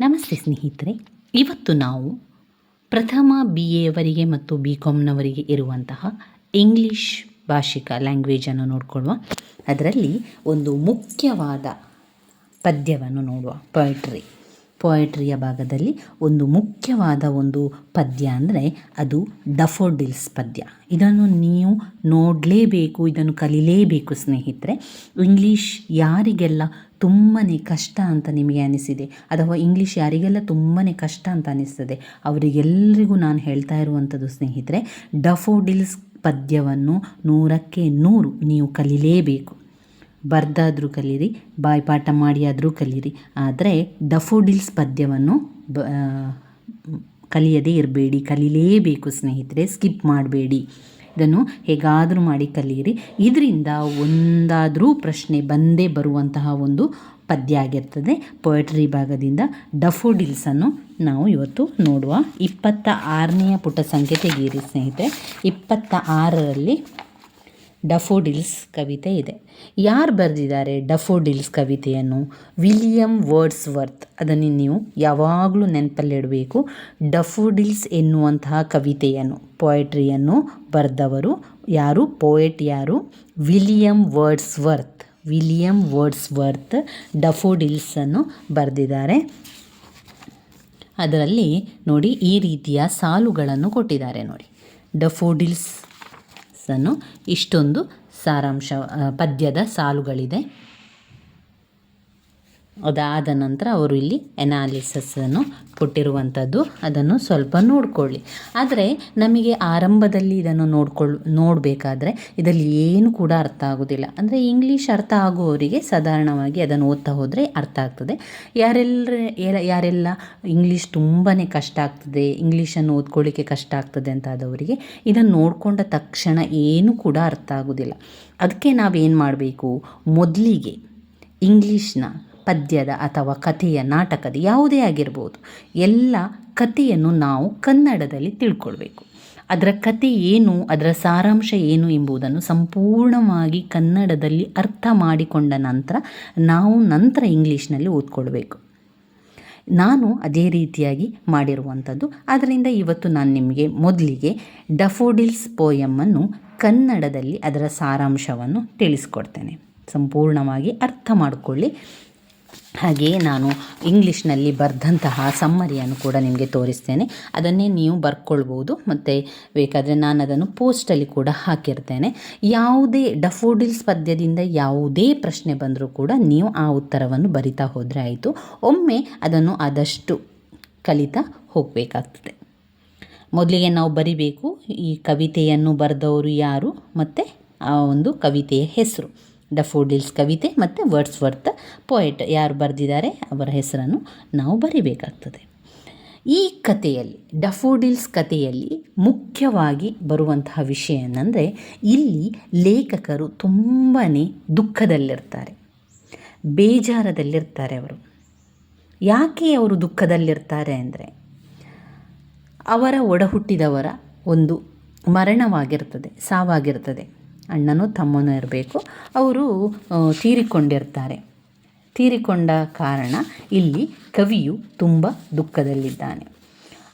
ನಮಸ್ತೆ ಸ್ನೇಹಿತರೆ. ಇವತ್ತು ನಾವು ಪ್ರಥಮ ಬಿ ಎವರಿಗೆ ಮತ್ತು ಬಿ ಕಾಮ್ನವರಿಗೆ ಇರುವಂತಹ ಇಂಗ್ಲೀಷ್ ಭಾಷಿಕ ಲ್ಯಾಂಗ್ವೇಜನ್ನು ನೋಡಿಕೊಳ್ಳುವ. ಅದರಲ್ಲಿ ಒಂದು ಮುಖ್ಯವಾದ ಪದ್ಯವನ್ನು ನೋಡುವ. ಪೊಯಟ್ರಿ ಪೊಯಟ್ರಿಯ ಭಾಗದಲ್ಲಿ ಒಂದು ಮುಖ್ಯವಾದ ಒಂದು ಪದ್ಯ ಅಂದರೆ ಅದು ಡಫೋಡಿಲ್ಸ್ ಪದ್ಯ. ಇದನ್ನು ನೀವು ನೋಡಲೇಬೇಕು, ಇದನ್ನು ಕಲಿಲೇಬೇಕು ಸ್ನೇಹಿತರೆ. ಇಂಗ್ಲೀಷ್ ಯಾರಿಗೆಲ್ಲ ತುಂಬಾ ಕಷ್ಟ ಅಂತ ನಿಮಗೆ ಅನಿಸಿದೆ. ಅಥವಾ ಇಂಗ್ಲೀಷ್ ಯಾರಿಗೆಲ್ಲ ತುಂಬಾ ಕಷ್ಟ ಅಂತ ಅನಿಸ್ತದೆ ಅವರಿಗೆಲ್ಲರಿಗೂ ನಾನು ಹೇಳ್ತಾ ಇರುವಂಥದ್ದು ಸ್ನೇಹಿತರೆ ಡಫೋಡಿಲ್ಸ್ ಪದ್ಯವನ್ನು ನೂರಕ್ಕೆ ನೂರು ನೀವು ಕಲಿಲೇಬೇಕು. ಬರ್ದಾದರೂ ಕಲೀರಿ, ಬಾಯ್ಪಾಠ ಮಾಡಿ ಆದರೂ ಕಲೀರಿ. ಆದರೆ ಡಫೋಡಿಲ್ಸ್ ಪದ್ಯವನ್ನು ಬ ಕಲಿಯದೇ ಇರಬೇಡಿ, ಕಲೀಲೇಬೇಕು ಸ್ನೇಹಿತರೆ ಸ್ಕಿಪ್ ಮಾಡಬೇಡಿ. ಇದನ್ನು ಹೇಗಾದರೂ ಮಾಡಿ ಕಲಿಯಿರಿ. ಇದರಿಂದ ಒಂದಾದರೂ ಪ್ರಶ್ನೆ ಬಂದೇ ಬರುವಂತಹ ಒಂದು ಪದ್ಯ ಆಗಿರ್ತದೆ. ಪೊಯಟ್ರಿ ಭಾಗದಿಂದ ಡಫೋಡಿಲ್ಸನ್ನು ನಾವು ಇವತ್ತು ನೋಡುವ. ಇಪ್ಪತ್ತ ಆರನೆಯ ಪುಟ ಸಂಖ್ಯೆ ತೆಗೆಯಿರಿ ಸ್ನೇಹಿತರೆ. ಇಪ್ಪತ್ತ ಆರರಲ್ಲಿ ಡಫೋಡಿಲ್ಸ್ ಕವಿತೆ ಇದೆ. ಯಾರು ಬರೆದಿದ್ದಾರೆ ಡಫೋಡಿಲ್ಸ್ ಕವಿತೆಯನ್ನು? ವಿಲಿಯಂ ವರ್ಡ್ಸ್ ವರ್ತ್ ಅದನ್ನು ನೀವು ಯಾವಾಗಲೂ ನೆನಪಲ್ಲಿಡಬೇಕು. ಡಫೋಡಿಲ್ಸ್ ಎನ್ನುವಂತಹ ಕವಿತೆಯನ್ನು, ಪೊಯೆಟ್ರಿಯನ್ನು ಬರೆದವರು ಯಾರು? ಪೋಯೆಟ್ ಯಾರು? William Wordsworth William Wordsworth ಡಫೋಡಿಲ್ಸನ್ನು ಬರೆದಿದ್ದಾರೆ. ಅದರಲ್ಲಿ ನೋಡಿ ಈ ರೀತಿಯ ಸಾಲುಗಳನ್ನು ಕೊಟ್ಟಿದ್ದಾರೆ ನೋಡಿ. ಡಫೋಡಿಲ್ಸ್ ಅನ್ನು ಇಷ್ಟೊಂದು ಸಾರಾಂಶ ಪದ್ಯದ ಸಾಲುಗಳಿದೆ. ಅದಾದ ನಂತರ ಅವರು ಇಲ್ಲಿ ಎನಾಲಿಸಸ್ಸನ್ನು ಕೊಟ್ಟಿರುವಂಥದ್ದು ಅದನ್ನು ಸ್ವಲ್ಪ ನೋಡಿಕೊಳ್ಳಿ. ಆದರೆ ನಮಗೆ ಆರಂಭದಲ್ಲಿ ಇದನ್ನು ನೋಡ್ಕೊಳ್, ನೋಡಬೇಕಾದ್ರೆ ಇದರಲ್ಲಿ ಏನು ಕೂಡ ಅರ್ಥ ಆಗೋದಿಲ್ಲ. ಅಂದರೆ ಇಂಗ್ಲೀಷ್ ಅರ್ಥ ಆಗುವವರಿಗೆ ಸಾಧಾರಣವಾಗಿ ಅದನ್ನು ಓದ್ತಾ ಹೋದರೆ ಅರ್ಥ ಆಗ್ತದೆ. ಯಾರೆಲ್ಲ ಯಾರೆಲ್ಲ ಇಂಗ್ಲೀಷ್ ತುಂಬಾ ಕಷ್ಟ ಆಗ್ತದೆ ಇಂಗ್ಲೀಷನ್ನು ಓದ್ಕೊಳ್ಳಿಕ್ಕೆ ಕಷ್ಟ ಆಗ್ತದೆ ಅಂತ ಆದವರಿಗೆ ಇದನ್ನು ನೋಡಿಕೊಂಡ ತಕ್ಷಣ ಏನೂ ಕೂಡ ಅರ್ಥ ಆಗೋದಿಲ್ಲ. ಅದಕ್ಕೆ ನಾವೇನು ಮಾಡಬೇಕು? ಮೊದಲಿಗೆ ಇಂಗ್ಲೀಷ್ನ ಪದ್ಯದ ಅಥವಾ ಕಥೆಯ ನಾಟಕದ ಯಾವುದೇ ಆಗಿರ್ಬೋದು, ಎಲ್ಲ ಕಥೆಯನ್ನು ನಾವು ಕನ್ನಡದಲ್ಲಿ ತಿಳ್ಕೊಳ್ಬೇಕು. ಅದರ ಕತೆ ಏನು, ಅದರ ಸಾರಾಂಶ ಏನು ಎಂಬುದನ್ನು ಸಂಪೂರ್ಣವಾಗಿ ಕನ್ನಡದಲ್ಲಿ ಅರ್ಥ ಮಾಡಿಕೊಂಡ ನಂತರ ನಾವು ನಂತರ ಇಂಗ್ಲೀಷ್ನಲ್ಲಿ ಓದ್ಕೊಳ್ಬೇಕು. ನಾನು ಅದೇ ರೀತಿಯಾಗಿ ಮಾಡಿರುವಂಥದ್ದು. ಆದ್ದರಿಂದ ಇವತ್ತು ನಾನು ನಿಮಗೆ ಮೊದಲಿಗೆ ಡಫೋಡಿಲ್ಸ್ ಪೋಯಮ್ಮನ್ನು ಕನ್ನಡದಲ್ಲಿ ಅದರ ಸಾರಾಂಶವನ್ನು ತಿಳಿಸ್ಕೊಡ್ತೇನೆ. ಸಂಪೂರ್ಣವಾಗಿ ಅರ್ಥ ಮಾಡಿಕೊಳ್ಳಿ. ಹಾಗೆಯೇ ನಾನು ಇಂಗ್ಲೀಷ್ನಲ್ಲಿ ಬರೆದಂತಹ ಸಮ್ಮರಿಯನ್ನು ಕೂಡ ನಿಮಗೆ ತೋರಿಸ್ತೇನೆ. ಅದನ್ನೇ ನೀವು ಬರ್ಕೊಳ್ಬೋದು. ಮತ್ತು ಬೇಕಾದರೆ ನಾನು ಅದನ್ನು ಪೋಸ್ಟಲ್ಲಿ ಕೂಡ ಹಾಕಿರ್ತೇನೆ. ಯಾವುದೇ ಡಫೋಡಿಲ್ಸ್ ಪದ್ಯದಿಂದ ಯಾವುದೇ ಪ್ರಶ್ನೆ ಬಂದರೂ ಕೂಡ ನೀವು ಆ ಉತ್ತರವನ್ನು ಬರಿತಾ ಹೋದರೆ ಆಯಿತು. ಒಮ್ಮೆ ಅದನ್ನು ಆದಷ್ಟು ಕಲಿತಾ ಹೋಗಬೇಕಾಗ್ತದೆ. ಮೊದಲಿಗೆ ನಾವು ಬರಿಬೇಕು. ಈ ಕವಿತೆಯನ್ನು ಬರೆದವರು ಯಾರು? ಮತ್ತು ಆ ಒಂದು ಕವಿತೆಯ ಹೆಸರು. ಡಫೋಡಿಲ್ಸ್ ಕವಿತೆ ಮತ್ತು ವರ್ಡ್ಸ್ ವರ್ತ್ ಪೋಯೆಟ್. ಯಾರು ಬರೆದಿದ್ದಾರೆ ಅವರ ಹೆಸರನ್ನು ನಾವು ಬರಿಬೇಕಾಗ್ತದೆ. ಈ ಕಥೆಯಲ್ಲಿ ಡಫೋಡಿಲ್ಸ್ ಕಥೆಯಲ್ಲಿ ಮುಖ್ಯವಾಗಿ ಬರುವಂತಹ ವಿಷಯ ಏನಂದರೆ, ಇಲ್ಲಿ ಲೇಖಕರು ತುಂಬಾ ದುಃಖದಲ್ಲಿರ್ತಾರೆ. ಬೇಜಾರದಲ್ಲಿರ್ತಾರೆ ಅವರು. ಯಾಕೆ ಅವರು ದುಃಖದಲ್ಲಿರ್ತಾರೆ ಅಂದರೆ, ಅವರ ಒಡಹುಟ್ಟಿದವರ ಒಂದು ಮರಣವಾಗಿರ್ತದೆ, ಸಾವಾಗಿರ್ತದೆ. ಅಣ್ಣನೂ ತಮ್ಮನೂ ಇರಬೇಕು. ಅವರು ತೀರಿಕೊಂಡಿರ್ತಾರೆ. ತೀರಿಕೊಂಡ ಕಾರಣ ಇಲ್ಲಿ ಕವಿಯು ತುಂಬ ದುಃಖದಲ್ಲಿದ್ದಾನೆ.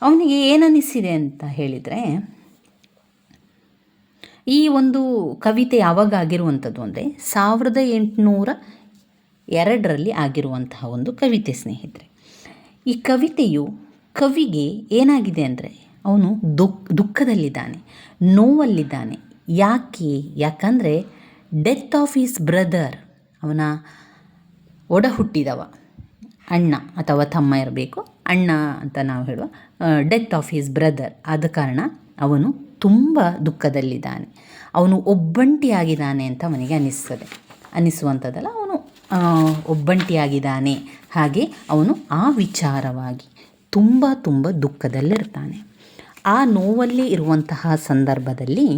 ಅವನಿಗೆ ಏನನ್ನಿಸಿದೆ ಅಂತ ಹೇಳಿದರೆ, ಈ ಒಂದು ಕವಿತೆ ಯಾವಾಗ ಆಗಿರುವಂಥದ್ದು ಅಂದರೆ ಸಾವಿರದ ಎಂಟುನೂರ ಎರಡರಲ್ಲಿ ಆಗಿರುವಂತಹ ಒಂದು ಕವಿತೆ, ಸ್ನೇಹಿತರೆ. ಈ ಕವಿತೆಯು ಕವಿಗೆ ಏನಾಗಿದೆ ಅಂದರೆ ಅವನು ದುಃಖ, ದುಃಖದಲ್ಲಿದ್ದಾನೆ, ನೋವಲ್ಲಿದ್ದಾನೆ. ಯಾಕೆ? ಯಾಕಂದರೆ ಡೆತ್ ಆಫ್ ಈಸ್ ಬ್ರದರ್ ಅವನ ಒಡ ಹುಟ್ಟಿದವ ಅಣ್ಣ ಅಥವಾ ತಮ್ಮ ಇರಬೇಕು, ಅಣ್ಣ ಅಂತ ನಾವು ಹೇಳುವ ಡೆತ್ ಆಫ್ ಈಸ್ ಬ್ರದರ್ ಆದ ಕಾರಣ ಅವನು ತುಂಬ ದುಃಖದಲ್ಲಿದ್ದಾನೆ. ಅವನು ಒಬ್ಬಂಟಿಯಾಗಿದ್ದಾನೆ ಅಂತ ಅವನಿಗೆ ಅನ್ನಿಸ್ತದೆ. ಅನ್ನಿಸುವಂಥದ್ದಲ್ಲ, ಅವನು ಒಬ್ಬಂಟಿಯಾಗಿದ್ದಾನೆ. ಹಾಗೆ ಅವನು ಆ ವಿಚಾರವಾಗಿ ತುಂಬ ತುಂಬ ದುಃಖದಲ್ಲಿರ್ತಾನೆ. ಆ ನೋವಲ್ಲಿ ಇರುವಂತಹ ಸಂದರ್ಭದಲ್ಲಿ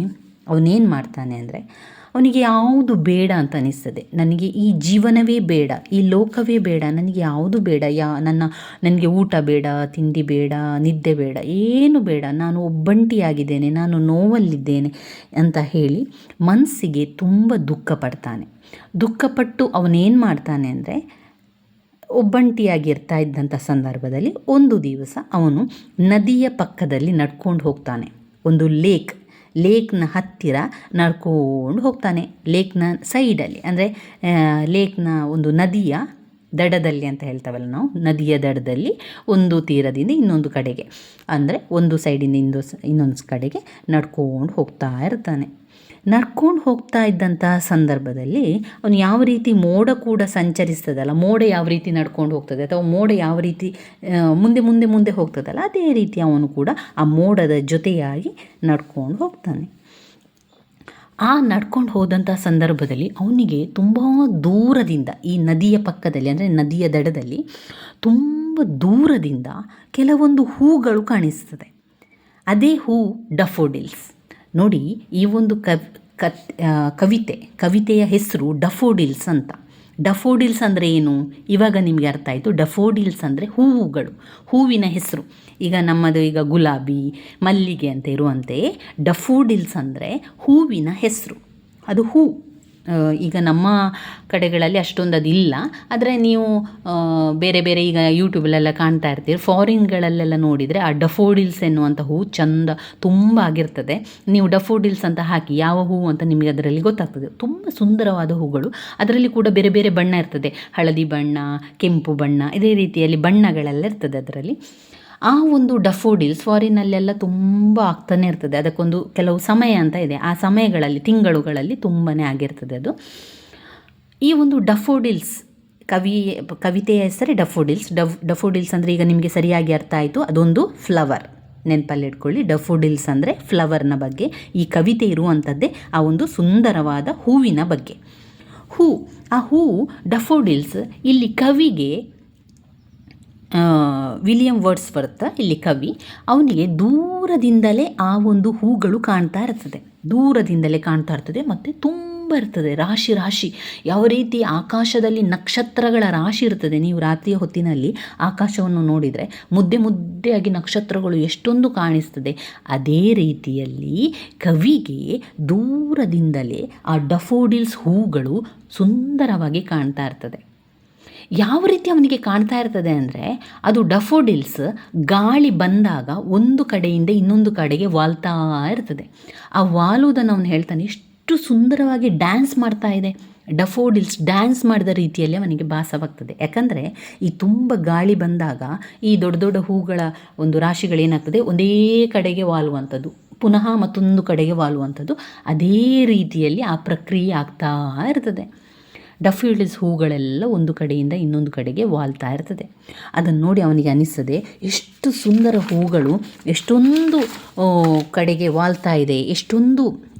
ಅವನೇನು ಮಾಡ್ತಾನೆ ಅಂದರೆ, ಅವನಿಗೆ ಯಾವುದು ಬೇಡ ಅಂತ ಅನಿಸ್ತದೆ. ನನಗೆ ಈ ಜೀವನವೇ ಬೇಡ, ಈ ಲೋಕವೇ ಬೇಡ, ನನಗೆ ಯಾವುದು ಬೇಡ, ಯಾ, ನನ್ನ, ನನಗೆ ಊಟ ಬೇಡ, ತಿಂಡಿ ಬೇಡ, ನಿದ್ದೆ ಬೇಡ, ಏನು ಬೇಡ, ನಾನು ಒಬ್ಬಂಟಿಯಾಗಿದ್ದೇನೆ, ನಾನು ನೋವಲ್ಲಿದ್ದೇನೆ ಅಂತ ಹೇಳಿ ಮನಸ್ಸಿಗೆ ತುಂಬ ದುಃಖ ಪಡ್ತಾನೆ. ದುಃಖಪಟ್ಟು ಅವನೇನು ಮಾಡ್ತಾನೆ ಅಂದರೆ, ಒಬ್ಬಂಟಿಯಾಗಿರ್ತಾ ಇದ್ದಂಥ ಸಂದರ್ಭದಲ್ಲಿ ಒಂದು ದಿವಸ ಅವನು ನದಿಯ ಪಕ್ಕದಲ್ಲಿ ನಡ್ಕೊಂಡು ಹೋಗ್ತಾನೆ. ಒಂದು ಲೇಕ್ ಲೇಕ್ನ ಹತ್ತಿರ ನಡ್ಕೊಂಡು ಹೋಗ್ತಾನೆ. ಲೇಕ್ನ ಸೈಡಲ್ಲಿ. ಅಂದರೆ ಲೇಕ್ನ ಒಂದು ನದಿಯ ದಡದಲ್ಲಿ ಅಂತ ಹೇಳ್ತಾವಲ್ಲ ನಾವು, ನದಿಯ ದಡದಲ್ಲಿ ಒಂದು ತೀರದಿಂದ ಇನ್ನೊಂದು ಕಡೆಗೆ. ಅಂದರೆ ಒಂದು ಸೈಡಿಂದ ಇನ್ನೊಂದು ಇನ್ನೊಂದು ಕಡೆಗೆ ನಡ್ಕೊಂಡು ಹೋಗ್ತಾ ಇರ್ತಾನೆ. ನಡ್ಕೊಂಡು ಹೋಗ್ತಾ ಇದ್ದಂತಹ ಸಂದರ್ಭದಲ್ಲಿ ಅವನು ಯಾವ ರೀತಿ ಮೋಡ ಕೂಡ ಸಂಚರಿಸ್ತದಲ್ಲ, ಮೋಡ ಯಾವ ರೀತಿ ನಡ್ಕೊಂಡು ಹೋಗ್ತದೆ, ಅಥವಾ ಮೋಡ ಯಾವ ರೀತಿ ಮುಂದೆ ಮುಂದೆ ಮುಂದೆ ಹೋಗ್ತದಲ್ಲ, ಅದೇ ರೀತಿ ಅವನು ಕೂಡ ಆ ಮೋಡದ ಜೊತೆಯಾಗಿ ನಡ್ಕೊಂಡು ಹೋಗ್ತಾನೆ. ಆ ನಡ್ಕೊಂಡು ಹೋದಂಥ ಸಂದರ್ಭದಲ್ಲಿ ಅವನಿಗೆ ತುಂಬ ದೂರದಿಂದ ಈ ನದಿಯ ಪಕ್ಕದಲ್ಲಿ, ಅಂದರೆ ನದಿಯ ದಡದಲ್ಲಿ ತುಂಬ ದೂರದಿಂದ ಕೆಲವೊಂದು ಹೂಗಳು ಕಾಣಿಸ್ತದೆ. ಅದೇ ಹೂ ಡಫೋಡಿಲ್ಸ್. ನೋಡಿ, ಈ ಒಂದು ಕವ್, ಕತ್ ಕವಿತೆ, ಕವಿತೆಯ ಹೆಸರು ಡಫೋಡಿಲ್ಸ್ ಅಂತ. ಡಫೋಡಿಲ್ಸ್ ಅಂದರೆ ಏನು? ಇವಾಗ ನಿಮಗೆ ಅರ್ಥ ಆಯಿತು. ಡಫೋಡಿಲ್ಸ್ ಅಂದರೆ ಹೂವುಗಳು, ಹೂವಿನ ಹೆಸರು. ಈಗ ನಮ್ಮದು ಈಗ ಗುಲಾಬಿ, ಮಲ್ಲಿಗೆ ಅಂತ ಇರುವಂತೆ ಡಫೋಡಿಲ್ಸ್ ಅಂದರೆ ಹೂವಿನ ಹೆಸರು. ಅದು ಹೂ. ಈಗ ನಮ್ಮ ಕಡೆಗಳಲ್ಲಿ ಅಷ್ಟೊಂದು ಅದಿಲ್ಲ. ಆದರೆ ನೀವು ಬೇರೆ ಬೇರೆ ಈಗ ಯೂಟ್ಯೂಬಲ್ಲೆಲ್ಲ ಕಾಣ್ತಾ ಇರ್ತೀರಿ. ಫಾರಿನ್ಗಳಲ್ಲೆಲ್ಲ ನೋಡಿದರೆ ಆ ಡಫೋಡಿಲ್ಸ್ ಎನ್ನುವಂಥ ಹೂ ಚಂದ ತುಂಬ ಆಗಿರ್ತದೆ. ನೀವು ಡಫೋಡಿಲ್ಸ್ ಅಂತ ಹಾಕಿ ಯಾವ ಹೂವು ಅಂತ ನಿಮಗೆ ಅದರಲ್ಲಿ ಗೊತ್ತಾಗ್ತದೆ. ತುಂಬ ಸುಂದರವಾದ ಹೂಗಳು. ಅದರಲ್ಲಿ ಕೂಡ ಬೇರೆ ಬೇರೆ ಬಣ್ಣ ಇರ್ತದೆ. ಹಳದಿ ಬಣ್ಣ, ಕೆಂಪು ಬಣ್ಣ, ಇದೇ ರೀತಿಯಲ್ಲಿ ಬಣ್ಣಗಳೆಲ್ಲ ಇರ್ತದೆ ಅದರಲ್ಲಿ. ಆ ಒಂದು ಡಫೋಡಿಲ್ಸ್ ಫಾರಿನಲ್ಲೆಲ್ಲ ತುಂಬ ಆಗ್ತಾನೆ ಇರ್ತದೆ. ಅದಕ್ಕೊಂದು ಕೆಲವು ಸಮಯ ಅಂತ ಇದೆ. ಆ ಸಮಯಗಳಲ್ಲಿ, ತಿಂಗಳುಗಳಲ್ಲಿ ತುಂಬಾ ಆಗಿರ್ತದೆ ಅದು. ಈ ಒಂದು ಡಫೋಡಿಲ್ಸ್ ಕವಿ, ಕವಿತೆಯ ಹೆಸರೇ ಡಫೋಡಿಲ್ಸ್. ಡಫ್, ಡಫೋಡಿಲ್ಸ್ ಅಂದರೆ ಈಗ ನಿಮಗೆ ಸರಿಯಾಗಿ ಅರ್ಥ ಆಯಿತು. ಅದೊಂದು ಫ್ಲವರ್. ನೆನಪಲ್ಲಿ ಇಟ್ಕೊಳ್ಳಿ. ಡಫೋಡಿಲ್ಸ್ ಅಂದರೆ ಫ್ಲವರ್ನ ಬಗ್ಗೆ. ಈ ಕವಿತೆ ಇರುವಂಥದ್ದೇ ಆ ಒಂದು ಸುಂದರವಾದ ಹೂವಿನ ಬಗ್ಗೆ. ಹೂ, ಆ ಹೂ ಡಫೋಡಿಲ್ಸ್ ಇಲ್ಲಿ ಕವಿಗೆ ವಿಲಿಯಂ ವರ್ಡ್ಸ್ ಇಲ್ಲಿ ಕವಿ, ಅವನಿಗೆ ದೂರದಿಂದಲೇ ಆ ಒಂದು ಹೂಗಳು ಕಾಣ್ತಾ ಇರ್ತದೆ. ದೂರದಿಂದಲೇ ಕಾಣ್ತಾ ಇರ್ತದೆ ಮತ್ತು ತುಂಬ ಇರ್ತದೆ. ರಾಶಿ ರಾಶಿ, ಯಾವ ರೀತಿ ಆಕಾಶದಲ್ಲಿ ನಕ್ಷತ್ರಗಳ ರಾಶಿ ಇರ್ತದೆ. ನೀವು ರಾತ್ರಿಯ ಹೊತ್ತಿನಲ್ಲಿ ಆಕಾಶವನ್ನು ನೋಡಿದರೆ ಮುದ್ದೆ ಮುದ್ದೆಯಾಗಿ ನಕ್ಷತ್ರಗಳು ಎಷ್ಟೊಂದು ಕಾಣಿಸ್ತದೆ. ಅದೇ ರೀತಿಯಲ್ಲಿ ಕವಿಗೆ ದೂರದಿಂದಲೇ ಆ ಡಫೋಡಿಲ್ಸ್ ಹೂಗಳು ಸುಂದರವಾಗಿ ಕಾಣ್ತಾ ಇರ್ತದೆ. ಯಾವ ರೀತಿ ಅವನಿಗೆ ಕಾಣ್ತಾ ಇರ್ತದೆ ಅಂದರೆ ಅದು ಡಫೋಡಿಲ್ಸ್ ಗಾಳಿ ಬಂದಾಗ ಒಂದು ಕಡೆಯಿಂದ ಇನ್ನೊಂದು ಕಡೆಗೆ ವಾಲ್ತಾ ಇರ್ತದೆ. ಆ ವಾಲುವುದನ್ನು ಅವನು ಹೇಳ್ತಾನೆ ಎಷ್ಟು ಸುಂದರವಾಗಿ ಡ್ಯಾನ್ಸ್ ಮಾಡ್ತಾ ಇದೆ. ಡಫೋಡಿಲ್ಸ್ ಡ್ಯಾನ್ಸ್ ಮಾಡಿದ ರೀತಿಯಲ್ಲಿ ಅವನಿಗೆ ಭಾಸವಾಗ್ತದೆ. ಯಾಕಂದರೆ ಈ ತುಂಬ ಗಾಳಿ ಬಂದಾಗ ಈ ದೊಡ್ಡ ದೊಡ್ಡ ಹೂಗಳ ಒಂದು ರಾಶಿಗಳೇನಾಗ್ತದೆ ಒಂದೇ ಕಡೆಗೆ ವಾಲುವಂಥದ್ದು, ಪುನಃ ಮತ್ತೊಂದು ಕಡೆಗೆ ವಾಲುವಂಥದ್ದು, ಅದೇ ರೀತಿಯಲ್ಲಿ ಆ ಪ್ರಕ್ರಿಯೆ ಆಗ್ತಾ ಇರ್ತದೆ. ಡಫ್ಯೂಲಿಸ್ ಹೂಗಳೆಲ್ಲ ಒಂದು ಕಡೆಯಿಂದ ಇನ್ನೊಂದು ಕಡೆಗೆ ವಾಲ್ತಾ ಇರ್ತದೆ. ಅದನ್ನು ನೋಡಿ ಅವನಿಗೆ ಅನಿಸ್ತದೆ, ಎಷ್ಟು ಸುಂದರ ಹೂಗಳು, ಎಷ್ಟೊಂದು ಕಡೆಗೆ ವಾಲ್ತಾ ಇದೆ, ಎಷ್ಟೊಂದು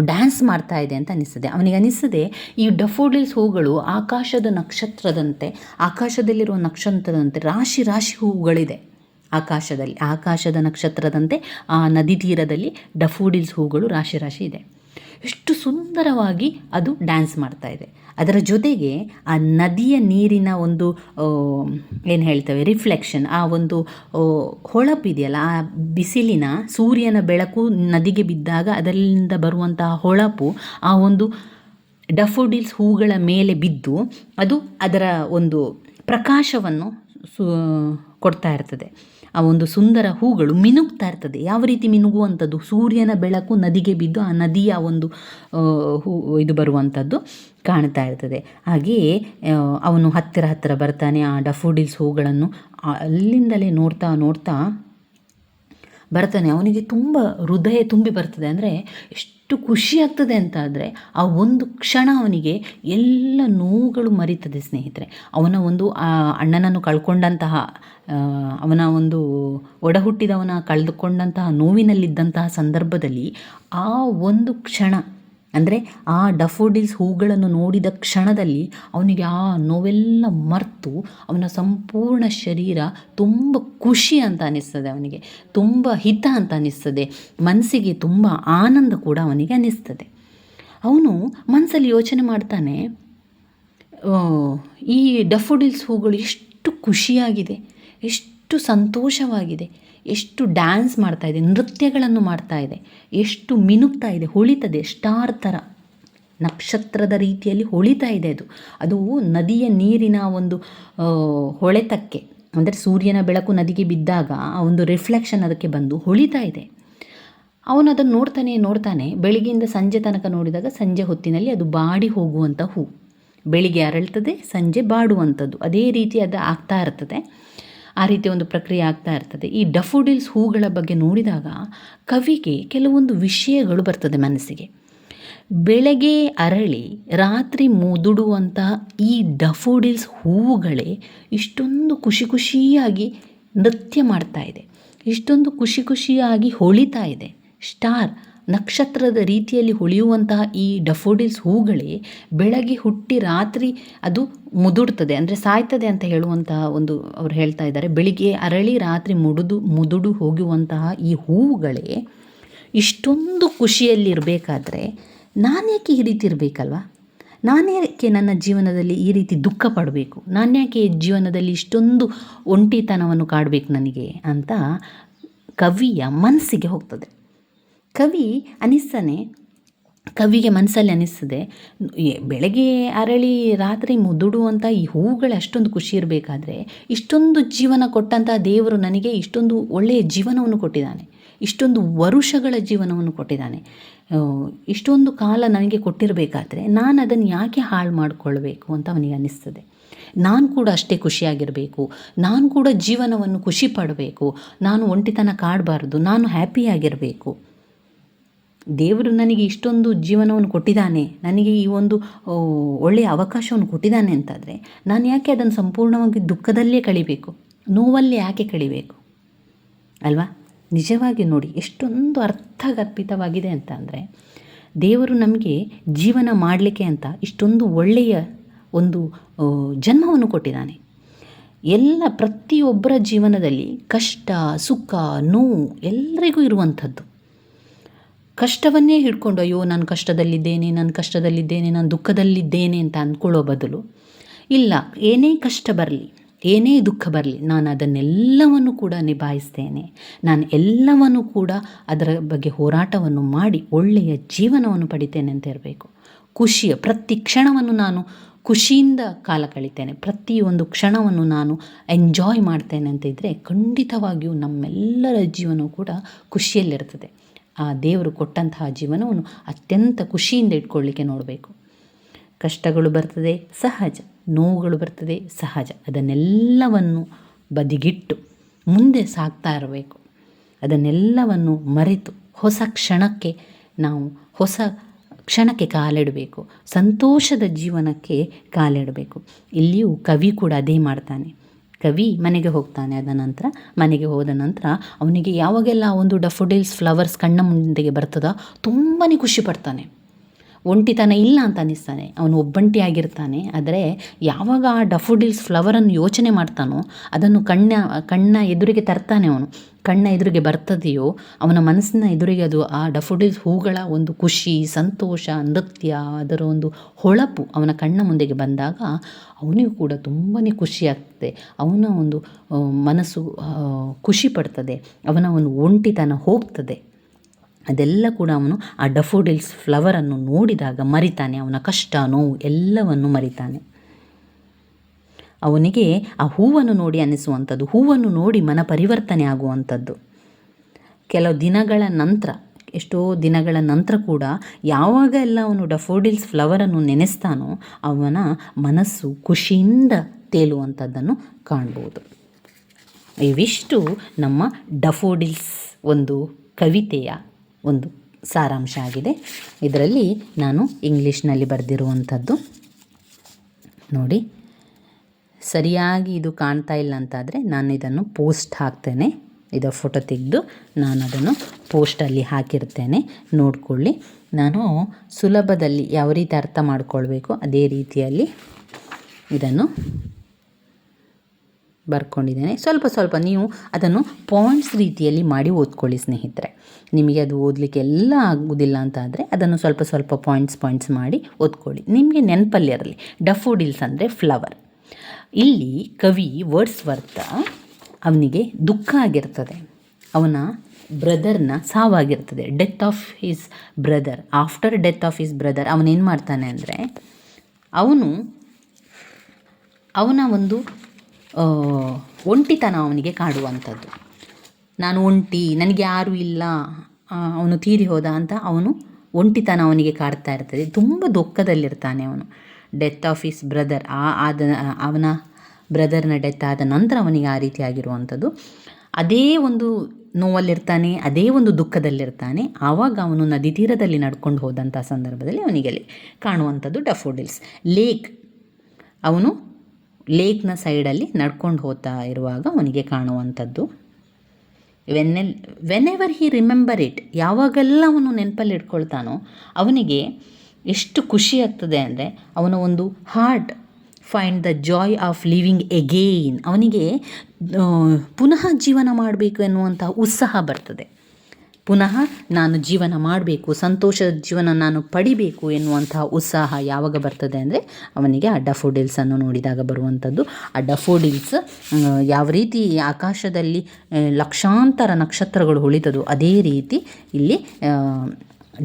ಡ್ಯಾನ್ಸ್ ಮಾಡ್ತಾ ಇದೆ ಅಂತ ಅನಿಸ್ತದೆ. ಅವನಿಗೆ ಅನಿಸ್ತದೆ, ಈ ಡಫೋಡಿಲ್ಸ್ ಹೂಗಳು ಆಕಾಶದ ನಕ್ಷತ್ರದಂತೆ, ಆಕಾಶದಲ್ಲಿರುವ ನಕ್ಷತ್ರದಂತೆ ರಾಶಿ ರಾಶಿ ಹೂಗಳಿದೆ ಆಕಾಶದಲ್ಲಿ, ಆಕಾಶದ ನಕ್ಷತ್ರದಂತೆ ಆ ನದಿ ತೀರದಲ್ಲಿ ಡಫೋಡಿಲ್ಸ್ ಹೂಗಳು ರಾಶಿ ರಾಶಿ ಇದೆ. ಎಷ್ಟು ಸುಂದರವಾಗಿ ಅದು ಡ್ಯಾನ್ಸ್ ಮಾಡ್ತಾ ಇದೆ. ಅದರ ಜೊತೆಗೆ ಆ ನದಿಯ ನೀರಿನ ಒಂದು ಏನು ಹೇಳ್ತೇವೆ ರಿಫ್ಲೆಕ್ಷನ್ ಆ ಒಂದು ಹೊಳಪಿದೆಯಲ್ಲ, ಆ ಬಿಸಿಲಿನ ಸೂರ್ಯನ ಬೆಳಕು ನದಿಗೆ ಬಿದ್ದಾಗ ಅದರಿಂದ ಬರುವಂತಹ ಹೊಳಪು, ಆ ಒಂದು ಡಫೋಡಿಲ್ಸ್ ಹೂಗಳ ಮೇಲೆ ಬಿದ್ದು ಅದು ಅದರ ಒಂದು ಪ್ರಕಾಶವನ್ನು ಸು, ಕೊಡ್ತಾ ಇರ್ತದೆ. ಆ ಒಂದು ಸುಂದರ ಹೂಗಳು ಮಿನುಗ್ತಾ ಇರ್ತದೆ. ಯಾವ ರೀತಿ ಮಿನುಗುವಂಥದ್ದು? ಸೂರ್ಯನ ಬೆಳಕು ನದಿಗೆ ಬಿದ್ದು ಆ ನದಿಯ ಒಂದು ಹೂ, ಇದು ಬರುವಂಥದ್ದು ಕಾಣ್ತಾ ಇರ್ತದೆ. ಹಾಗೆಯೇ ಅವನು ಹತ್ತಿರ ಹತ್ತಿರ ಬರ್ತಾನೆ ಆ ಡಫೋಡಿಲ್ಸ್ ಹೂಗಳನ್ನು. ಅಲ್ಲಿಂದಲೇ ನೋಡ್ತಾ ನೋಡ್ತಾ ಬರ್ತಾನೆ. ಅವನಿಗೆ ತುಂಬ ಹೃದಯ ತುಂಬಿ ಬರ್ತದೆ ಅಂದರೆ ಎಷ್ಟು ಖುಷಿ ಆಗ್ತದೆ ಅಂತ ಆ ಒಂದು ಕ್ಷಣ ಅವನಿಗೆ ಎಲ್ಲ ನೋವುಗಳು ಮರೀತದೆ ಸ್ನೇಹಿತರೆ. ಅವನ ಒಂದು, ಆ, ಅಣ್ಣನನ್ನು ಕಳ್ಕೊಂಡಂತಹ ಅವನ ಒಂದು ಒಡಹುಟ್ಟಿದವನ ಕಳೆದುಕೊಂಡಂತಹ ನೋವಿನಲ್ಲಿದ್ದಂತಹ ಸಂದರ್ಭದಲ್ಲಿ ಆ ಒಂದು ಕ್ಷಣ ಅಂದರೆ ಆ ಡಫೋಡಿಲ್ಸ್ ಹೂಗಳನ್ನು ನೋಡಿದ ಕ್ಷಣದಲ್ಲಿ ಅವನಿಗೆ ಆ ನೋವೆಲ್ಲ ಮರೆತು ಅವನ ಸಂಪೂರ್ಣ ಶರೀರ ತುಂಬ ಖುಷಿ ಅಂತ ಅನ್ನಿಸ್ತದೆ ಅವನಿಗೆ, ತುಂಬ ಹಿತ ಅಂತ ಅನ್ನಿಸ್ತದೆ, ಮನಸ್ಸಿಗೆ ತುಂಬ ಆನಂದ ಕೂಡ ಅವನಿಗೆ ಅನ್ನಿಸ್ತದೆ. ಅವನು ಮನಸ್ಸಲ್ಲಿ ಯೋಚನೆ ಮಾಡ್ತಾನೆ ಈ ಡಫೋಡಿಲ್ಸ್ ಹೂಗಳು ಎಷ್ಟು ಖುಷಿಯಾಗಿದೆ, ಎಷ್ಟು ಸಂತೋಷವಾಗಿದೆ ಎಷ್ಟು ಡ್ಯಾನ್ಸ್ ಮಾಡ್ತಾ ಇದೆ, ನೃತ್ಯಗಳನ್ನು ಮಾಡ್ತಾ ಇದೆ, ಎಷ್ಟು ಮಿನುಕ್ತಾ ಇದೆ, ಹೊಳಿತದೆ ಸ್ಟಾರ್ ಥರ ನಕ್ಷತ್ರದ ರೀತಿಯಲ್ಲಿ ಹೊಳಿತಾ ಇದೆ ಅದು. ಅದು ನದಿಯ ನೀರಿನ ಒಂದು ಹೊಳೆತಕ್ಕೆ, ಅಂದರೆ ಸೂರ್ಯನ ಬೆಳಕು ನದಿಗೆ ಬಿದ್ದಾಗ ಆ ಒಂದು ರಿಫ್ಲೆಕ್ಷನ್ ಅದಕ್ಕೆ ಬಂದು ಹೊಳಿತಾ ಇದೆ. ಅವನು ಅದನ್ನು ನೋಡ್ತಾನೆ ನೋಡ್ತಾನೆ, ಬೆಳಿಗ್ಗೆಯಿಂದ ಸಂಜೆ ತನಕ ನೋಡಿದಾಗ ಸಂಜೆ ಹೊತ್ತಿನಲ್ಲಿ ಅದು ಬಾಡಿ ಹೋಗುವಂಥ ಹೂ. ಬೆಳಿಗ್ಗೆ ಅರಳ್ತದೆ, ಸಂಜೆ ಬಾಡುವಂಥದ್ದು. ಅದೇ ರೀತಿ ಅದು ಆಗ್ತಾ ಇರ್ತದೆ. ಆ ರೀತಿ ಒಂದು ಪ್ರಕ್ರಿಯೆ ಆಗ್ತಾ ಇರ್ತದೆ. ಈ ಡಫೋಡಿಲ್ಸ್ ಹೂಗಳ ಬಗ್ಗೆ ನೋಡಿದಾಗ ಕವಿಗೆ ಕೆಲವೊಂದು ವಿಷಯಗಳು ಬರ್ತದೆ ಮನಸ್ಸಿಗೆ. ಬೆಳಗ್ಗೆ ಅರಳಿ ರಾತ್ರಿ ಮುದುಡುವಂಥ ಈ ಡಫೋಡಿಲ್ಸ್ ಹೂವುಗಳೇ ಇಷ್ಟೊಂದು ಖುಷಿ ಖುಷಿಯಾಗಿ ನೃತ್ಯ ಮಾಡ್ತಾ ಇದೆ. ಇಷ್ಟೊಂದು ಖುಷಿ ಖುಷಿಯಾಗಿ ಹೊಳಿತಾ ಇದೆ. ಸ್ಟಾರ್ ನಕ್ಷತ್ರದ ರೀತಿಯಲ್ಲಿ ಹೊಳೆಯುವಂತಹ ಈ ಡಫೋಡಿಲ್ಸ್ ಹೂಗಳೇ ಬೆಳಗ್ಗೆ ಹುಟ್ಟಿ ರಾತ್ರಿ ಅದು ಮುದುಡ್ತದೆ, ಅಂದರೆ ಸಾಯ್ತದೆ ಅಂತ ಹೇಳುವಂತಹ ಒಂದು ಅವ್ರು ಹೇಳ್ತಾ ಇದ್ದಾರೆ. ಬೆಳಿಗ್ಗೆ ಅರಳಿ ರಾತ್ರಿ ಮುಡಿದು, ಮುದುಡು ಹೋಗುವಂತಹ ಈ ಹೂವುಗಳೇ ಇಷ್ಟೊಂದು ಖುಷಿಯಲ್ಲಿರಬೇಕಾದ್ರೆ ನಾನೇಕೆ ಈ ರೀತಿ ಇರಬೇಕಲ್ವ? ನಾನೇಕೆ ನನ್ನ ಜೀವನದಲ್ಲಿ ಈ ರೀತಿ ದುಃಖ ಪಡಬೇಕು? ನಾನ್ಯಾಕೆ ಜೀವನದಲ್ಲಿ ಇಷ್ಟೊಂದು ಒಂಟಿತನವನ್ನು ಕಾಡಬೇಕು ನನಗೆ ಅಂತ ಕವಿಯ ಮನಸ್ಸಿಗೆ ಹೋಗ್ತದೆ. ಕವಿ ಅನಿಸ್ತಾನೆ. ಕವಿಗೆ ಮನಸ್ಸಲ್ಲಿ ಅನಿಸ್ತದೆ. ಬೆಳಗ್ಗೆ ಅರಳಿ ರಾತ್ರಿ ಮುದುಡುವಂಥ ಈ ಹೂಗಳು ಅಷ್ಟೊಂದು ಖುಷಿ ಇರಬೇಕಾದ್ರೆ ಇಷ್ಟೊಂದು ಜೀವನ ಕೊಟ್ಟಂಥ ದೇವರು ನನಗೆ ಇಷ್ಟೊಂದು ಒಳ್ಳೆಯ ಜೀವನವನ್ನು ಕೊಟ್ಟಿದ್ದಾನೆ. ಇಷ್ಟೊಂದು ವರುಷಗಳ ಜೀವನವನ್ನು ಕೊಟ್ಟಿದ್ದಾನೆ. ಇಷ್ಟೊಂದು ಕಾಲ ನನಗೆ ಕೊಟ್ಟಿರಬೇಕಾದ್ರೆ ನಾನು ಅದನ್ನು ಯಾಕೆ ಹಾಳು ಮಾಡಿಕೊಳ್ಬೇಕು ಅಂತ ಅವನಿಗೆ ಅನ್ನಿಸ್ತದೆ ನಾನು ಕೂಡ ಅಷ್ಟೇ ಖುಷಿಯಾಗಿರಬೇಕು. ನಾನು ಕೂಡ ಜೀವನವನ್ನು ಖುಷಿ ಪಡಬೇಕು. ನಾನು ಒಂಟಿತನ ಕಾಡಬಾರ್ದು. ನಾನು ಹ್ಯಾಪಿಯಾಗಿರಬೇಕು. ದೇವರು ನನಗೆ ಇಷ್ಟೊಂದು ಜೀವನವನ್ನು ಕೊಟ್ಟಿದ್ದಾನೆ, ನನಗೆ ಈ ಒಂದು ಒಳ್ಳೆಯ ಅವಕಾಶವನ್ನು ಕೊಟ್ಟಿದ್ದಾನೆ ಅಂತಾದರೆ ನಾನು ಯಾಕೆ ಅದನ್ನು ಸಂಪೂರ್ಣವಾಗಿ ದುಃಖದಲ್ಲೇ ಕಳಿಬೇಕು, ನೋವಲ್ಲೇ ಯಾಕೆ ಕಳಿಬೇಕು? ಅಲ್ವಾ? ನಿಜವಾಗಿ ನೋಡಿ, ಎಷ್ಟೊಂದು ಅರ್ಥಗರ್ಭಿತವಾಗಿದೆ ಅಂತ ಅಂದರೆ ದೇವರು ನಮಗೆ ಜೀವನ ಮಾಡಲಿಕ್ಕೆ ಅಂತ ಇಷ್ಟೊಂದು ಒಳ್ಳೆಯ ಒಂದು ಜನ್ಮವನ್ನು ಕೊಟ್ಟಿದ್ದಾನೆ. ಎಲ್ಲ ಪ್ರತಿಯೊಬ್ಬರ ಜೀವನದಲ್ಲಿ ಕಷ್ಟ, ಸುಖ, ನೋವು ಎಲ್ಲರಿಗೂ ಇರುವಂಥದ್ದು. ಕಷ್ಟವನ್ನೇ ಹಿಡ್ಕೊಂಡು, ಅಯ್ಯೋ, ನಾನು ಕಷ್ಟದಲ್ಲಿದ್ದೇನೆ ನಾನು ಕಷ್ಟದಲ್ಲಿದ್ದೇನೆ, ನಾನು ದುಃಖದಲ್ಲಿದ್ದೇನೆ ಅಂತ ಅಂದ್ಕೊಳ್ಳೋ ಬದಲು, ಇಲ್ಲ, ಏನೇ ಕಷ್ಟ ಬರಲಿ, ಏನೇ ದುಃಖ ಬರಲಿ, ನಾನು ಅದನ್ನೆಲ್ಲವನ್ನು ಕೂಡ ನಿಭಾಯಿಸ್ತೇನೆ. ನಾನು ಎಲ್ಲವನ್ನು ಕೂಡ ಅದರ ಬಗ್ಗೆ ಹೋರಾಟವನ್ನು ಮಾಡಿ ಒಳ್ಳೆಯ ಜೀವನವನ್ನು ಪಡಿತೇನೆ ಅಂತ ಇರಬೇಕು. ಖುಷಿಯ, ಪ್ರತಿ ಕ್ಷಣವನ್ನು ನಾನು ಖುಷಿಯಿಂದ ಕಾಲ ಕಳಿತೇನೆ. ಪ್ರತಿಯೊಂದು ಕ್ಷಣವನ್ನು ನಾನು ಎಂಜಾಯ್ ಮಾಡ್ತೇನೆ ಅಂತ ಇದ್ದರೆ ಖಂಡಿತವಾಗಿಯೂ ನಮ್ಮೆಲ್ಲರ ಜೀವನವೂ ಕೂಡ ಖುಷಿಯಲ್ಲಿರ್ತದೆ. ಆ ದೇವರು ಕೊಟ್ಟಂತಹ ಜೀವನವನ್ನು ಅತ್ಯಂತ ಖುಷಿಯಿಂದ ಇಟ್ಕೊಳ್ಳಿಕ್ಕೆ ನೋಡಬೇಕು. ಕಷ್ಟಗಳು ಬರ್ತದೆ, ಸಹಜ. ನೋವುಗಳು ಬರ್ತದೆ, ಸಹಜ. ಅದನ್ನೆಲ್ಲವನ್ನು ಬದಿಗಿಟ್ಟು ಮುಂದೆ ಸಾಗ್ತಾ ಇರಬೇಕು. ಅದನ್ನೆಲ್ಲವನ್ನು ಮರೆತು ಹೊಸ ಕ್ಷಣಕ್ಕೆ ನಾವು ಹೊಸ ಕ್ಷಣಕ್ಕೆ ಕಾಲಿಡಬೇಕು. ಸಂತೋಷದ ಜೀವನಕ್ಕೆ ಕಾಲಿಡಬೇಕು. ಇಲ್ಲಿಯೂ ಕವಿ ಕೂಡ ಅದೇ ಮಾಡ್ತಾನೆ. ಕವಿ ಮನೆಗೆ ಹೋಗ್ತಾನೆ ಅದ ನಂತರ, ಮನೆಗೆ ಹೋದ ನಂತರ ಅವನಿಗೆ ಯಾವಾಗೆಲ್ಲ ಒಂದು ಡಫೋಡಿಲ್ಸ್ ಫ್ಲವರ್ಸ್ ಕಣ್ಣ ಮುಂದೆಗೆ ಬರ್ತದ ತುಂಬಾ ಖುಷಿ ಪಡ್ತಾನೆ. ಒಂಟಿತನ ಇಲ್ಲ ಅಂತ ಅನ್ನಿಸ್ತಾನೆ. ಅವನು ಒಬ್ಬಂಟಿಯಾಗಿರ್ತಾನೆ ಆದರೆ ಯಾವಾಗ ಆ ಡಫೋಡಿಲ್ಸ್ ಫ್ಲವರನ್ನು ಯೋಚನೆ ಮಾಡ್ತಾನೋ, ಅದನ್ನು ಕಣ್ಣ ಕಣ್ಣ ಎದುರಿಗೆ ತರ್ತಾನೆ ಅವನು. ಕಣ್ಣ ಎದುರಿಗೆ ಬರ್ತದೆಯೋ, ಅವನ ಮನಸ್ಸಿನ ಎದುರಿಗೆ ಅದು ಆ ಡಫೋಡಿಲ್ಸ್ ಹೂಗಳ ಒಂದು ಖುಷಿ, ಸಂತೋಷ, ನೃತ್ಯ, ಅದರ ಒಂದು ಹೊಳಪು ಅವನ ಕಣ್ಣ ಮುಂದೆಗೆ ಬಂದಾಗ ಅವನಿಗೂ ಕೂಡ ತುಂಬಾ ಖುಷಿಯಾಗ್ತದೆ ಅವನ ಒಂದು ಮನಸ್ಸು ಖುಷಿ ಪಡ್ತದೆ. ಅವನ ಒಂದು ಒಂಟಿತನ ಹೋಗ್ತದೆ. ಅದೆಲ್ಲ ಕೂಡ ಅವನು ಆ ಡಫೋಡಿಲ್ಸ್ ಫ್ಲವರನ್ನು ನೋಡಿದಾಗ ಮರಿತಾನೆ. ಅವನ ಕಷ್ಟ, ನೋವು ಎಲ್ಲವನ್ನು ಮರಿತಾನೆ. ಅವನಿಗೆ ಆ ಹೂವನ್ನು ನೋಡಿ ಅನ್ನಿಸುವಂಥದ್ದು, ಹೂವನ್ನು ನೋಡಿ ಮನ ಪರಿವರ್ತನೆ ಆಗುವಂಥದ್ದು. ಕೆಲವು ದಿನಗಳ ನಂತರ, ಎಷ್ಟೋ ದಿನಗಳ ನಂತರ ಕೂಡ ಯಾವಾಗ ಎಲ್ಲ ಅವನು ಡಫೋಡಿಲ್ಸ್ ಫ್ಲವರನ್ನು ನೆನೆಸ್ತಾನೋ ಅವನ ಮನಸ್ಸು ಖುಷಿಯಿಂದ ತೇಲುವಂಥದ್ದನ್ನು ಕಾಣ್ಬೋದು. ಇವಿಷ್ಟು ನಮ್ಮ ಡಫೋಡಿಲ್ಸ್ ಒಂದು ಕವಿತೆಯ ಒಂದು ಸಾರಾಂಶ ಆಗಿದೆ. ಇದರಲ್ಲಿ ನಾನು ಇಂಗ್ಲೀಷ್ನಲ್ಲಿ ಬರೆದಿರುವಂಥದ್ದು. ನೋಡಿ. ಸರಿಯಾಗಿ ಇದು ಕಾಣ್ತಾ ಇಲ್ಲ ಅಂತಾದರೆ ನಾನು ಇದನ್ನು ಪೋಸ್ಟ್ ಹಾಕ್ತೇನೆ. ಇದರ ಫೋಟೋ ತೆಗೆದು ನಾನು ಅದನ್ನು ಪೋಸ್ಟಲ್ಲಿ ಹಾಕಿರ್ತೇನೆ. ನೋಡಿಕೊಳ್ಳಿ. ನಾನು ಸುಲಭದಲ್ಲಿ ಯಾವ ರೀತಿ ಅರ್ಥ ಮಾಡಿಕೊಳ್ಬೇಕು ಅದೇ ರೀತಿಯಲ್ಲಿ ಇದನ್ನು ಬರ್ಕೊಂಡಿದ್ದೇನೆ. ಸ್ವಲ್ಪ ಸ್ವಲ್ಪ ನೀವು ಅದನ್ನು ಪಾಯಿಂಟ್ಸ್ ರೀತಿಯಲ್ಲಿ ಮಾಡಿ ಓದ್ಕೊಳ್ಳಿ ಸ್ನೇಹಿತರೆ. ನಿಮಗೆ ಅದು ಓದಲಿಕ್ಕೆ ಎಲ್ಲ ಆಗುವುದಿಲ್ಲ ಅಂತ ಆದರೆ ಅದನ್ನು ಸ್ವಲ್ಪ ಸ್ವಲ್ಪ ಪಾಯಿಂಟ್ಸ್ ಪಾಯಿಂಟ್ಸ್ ಮಾಡಿ ಓದ್ಕೊಳ್ಳಿ. ನಿಮಗೆ ನೆನಪಲ್ಲಿ ಇರಲಿ ಡಫೋಡಿಲ್ಸ್ ಅಂದರೆ ಫ್ಲವರ್ ಇಲ್ಲಿ ಕವಿ ವರ್ಡ್ಸ್ ವರ್ತ ಅವನಿಗೆ ದುಃಖ ಆಗಿರ್ತದೆ. ಅವನ ಬ್ರದರ್ನ ಸಾವಾಗಿರ್ತದೆ death of his brother after death of his brother ಅವನೇನು ಮಾಡ್ತಾನೆ ಅಂದರೆ ಅವನು, ಅವನ ಒಂದು ಒಂಟಿತನ ಅವನಿಗೆ ಕಾಡುವಂಥದ್ದು. ನಾನು ಒಂಟಿ, ನನಗೆ ಯಾರೂ ಇಲ್ಲ ಅವನು ತೀರಿ ಹೋದ ಅಂತ ಅವನು ಒಂಟಿತನ ಅವನಿಗೆ ಕಾಡ್ತಾ ಇರ್ತದೆ. ತುಂಬ ದುಃಖದಲ್ಲಿರ್ತಾನೆ ಅವನು. ಡೆತ್ ಆಫ್ ಹಿಸ್ ಬ್ರದರ್ ಆ, ಆದ, ಅವನ ಬ್ರದರ್ನ ಡೆತ್ ಆದ ನಂತರ ಅವನಿಗೆ ಆ ರೀತಿಯಾಗಿರುವಂಥದ್ದು ಅದೇ ಒಂದು ನೋವಲ್ಲಿರ್ತಾನೆ, ಅದೇ ಒಂದು ದುಃಖದಲ್ಲಿರ್ತಾನೆ. ಆವಾಗ ಅವನು ನದಿ ತೀರದಲ್ಲಿ ನಡ್ಕೊಂಡು ಹೋದಂಥ ಸಂದರ್ಭದಲ್ಲಿ ಅವನಿಗೆ ಕಾಣುವಂಥದ್ದು ಡಫೋಡಿಲ್ಸ್ ಲೇಕ್ ಅವನು ಲೇಕ್ನ ಸೈಡಲ್ಲಿ ನಡ್ಕೊಂಡು ಹೋಗ್ತಾ ಇರುವಾಗ ಅವನಿಗೆ ಕಾಣುವಂಥದ್ದು. ವೆನ್ನೆಲ್ whenever he remember it ಯಾವಾಗೆಲ್ಲ ಅವನು ನೆನಪಲ್ಲಿ ಇಟ್ಕೊಳ್ತಾನೋ ಅವನಿಗೆ ಎಷ್ಟು ಖುಷಿ ಆಗ್ತದೆ ಅಂದರೆ ಅವನ ಒಂದು heart find the joy of living again ಅವನಿಗೆ ಪುನಃ ಜೀವನ ಮಾಡಬೇಕು ಎನ್ನುವಂತಹ ಉತ್ಸಾಹ ಬರ್ತದೆ. ಪುನಃ ನಾನು ಜೀವನ ಮಾಡಬೇಕು, ಸಂತೋಷದ ಜೀವನ ನಾನು ಪಡಿಬೇಕು ಎನ್ನುವಂತಹ ಉತ್ಸಾಹ ಯಾವಾಗ ಬರ್ತದೆ ಅಂದರೆ ಅವನಿಗೆ ಆ ಡಫೋಡಿಲ್ಸನ್ನು ನೋಡಿದಾಗ ಬರುವಂಥದ್ದು. ಆ ಡಫೋಡಿಲ್ಸ್ ಯಾವ ರೀತಿ ಆಕಾಶದಲ್ಲಿ ಲಕ್ಷಾಂತರ ನಕ್ಷತ್ರಗಳು ಹೊಳಿತದೋ ಅದೇ ರೀತಿ ಇಲ್ಲಿ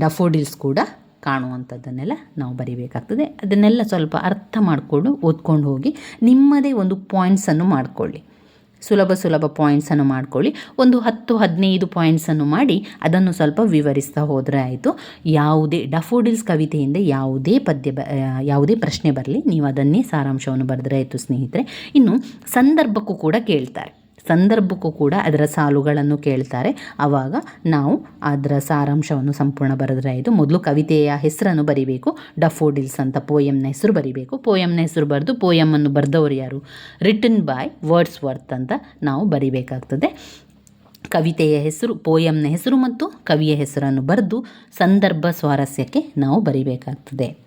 ಡಫೋಡಿಲ್ಸ್ ಕೂಡ ಕಾಣುವಂಥದ್ದನ್ನೆಲ್ಲ ನಾವು ಬರಿಬೇಕಾಗ್ತದೆ. ಅದನ್ನೆಲ್ಲ ಸ್ವಲ್ಪ ಅರ್ಥ ಮಾಡಿಕೊಂಡು ಓದ್ಕೊಂಡು ಹೋಗಿ ನಿಮ್ಮದೇ ಒಂದು ಪಾಯಿಂಟ್ಸನ್ನು ಮಾಡಿಕೊಳ್ಳಿ. ಸುಲಭ ಸುಲಭ ಪಾಯಿಂಟ್ಸನ್ನು ಮಾಡ್ಕೊಳ್ಳಿ. ಒಂದು ಹತ್ತು, ಹದಿನೈದು ಪಾಯಿಂಟ್ಸನ್ನು ಮಾಡಿ ಅದನ್ನು ಸ್ವಲ್ಪ ವಿವರಿಸ್ತಾ ಹೋದರೆ ಆಯಿತು. ಯಾವುದೇ ಡಫೋಡಿಲ್ಸ್ ಕವಿತೆಯಿಂದ ಯಾವುದೇ ಪದ್ಯ ಬ ಯಾವುದೇ ಪ್ರಶ್ನೆ ಬರಲಿ, ನೀವು ಅದನ್ನೇ ಸಾರಾಂಶವನ್ನು ಬರೆದ್ರೆ ಆಯಿತು ಸ್ನೇಹಿತರೆ. ಇನ್ನು ಸಂದರ್ಭಕ್ಕೂ ಕೂಡ ಕೇಳ್ತಾರೆ. ಸಂದರ್ಭಕ್ಕೂ ಕೂಡ ಅದರ ಸಾಲುಗಳನ್ನು ಕೇಳ್ತಾರೆ. ಆವಾಗ ನಾವು ಅದರ ಸಾರಾಂಶವನ್ನು ಸಂಪೂರ್ಣ ಬರೆದ್ರೆ ಇದು ಮೊದಲು ಕವಿತೆಯ ಹೆಸರನ್ನು ಬರಿಬೇಕು, ಡಫೋಡಿಲ್ಸ್ ಅಂತ ಪೋಯಮ್ನ ಹೆಸರು ಬರಿಬೇಕು. ಪೋಯಮ್ನ ಹೆಸರು ಬರೆದು ಪೋಯಮನ್ನು ಬರೆದವರು ಯಾರು? ರಿಟನ್ ಬೈ ವರ್ಡ್ಸ್ ವರ್ತ್ ಅಂತ ನಾವು ಬರಿಬೇಕಾಗ್ತದೆ. ಕವಿತೆಯ ಹೆಸರು ಪೋಯಮ್ನ ಹೆಸರು ಮತ್ತು ಕವಿಯ ಹೆಸರನ್ನು ಬರೆದು ಸಂದರ್ಭ ಸ್ವಾರಸ್ಯಕ್ಕೆ ನಾವು ಬರಿಬೇಕಾಗ್ತದೆ.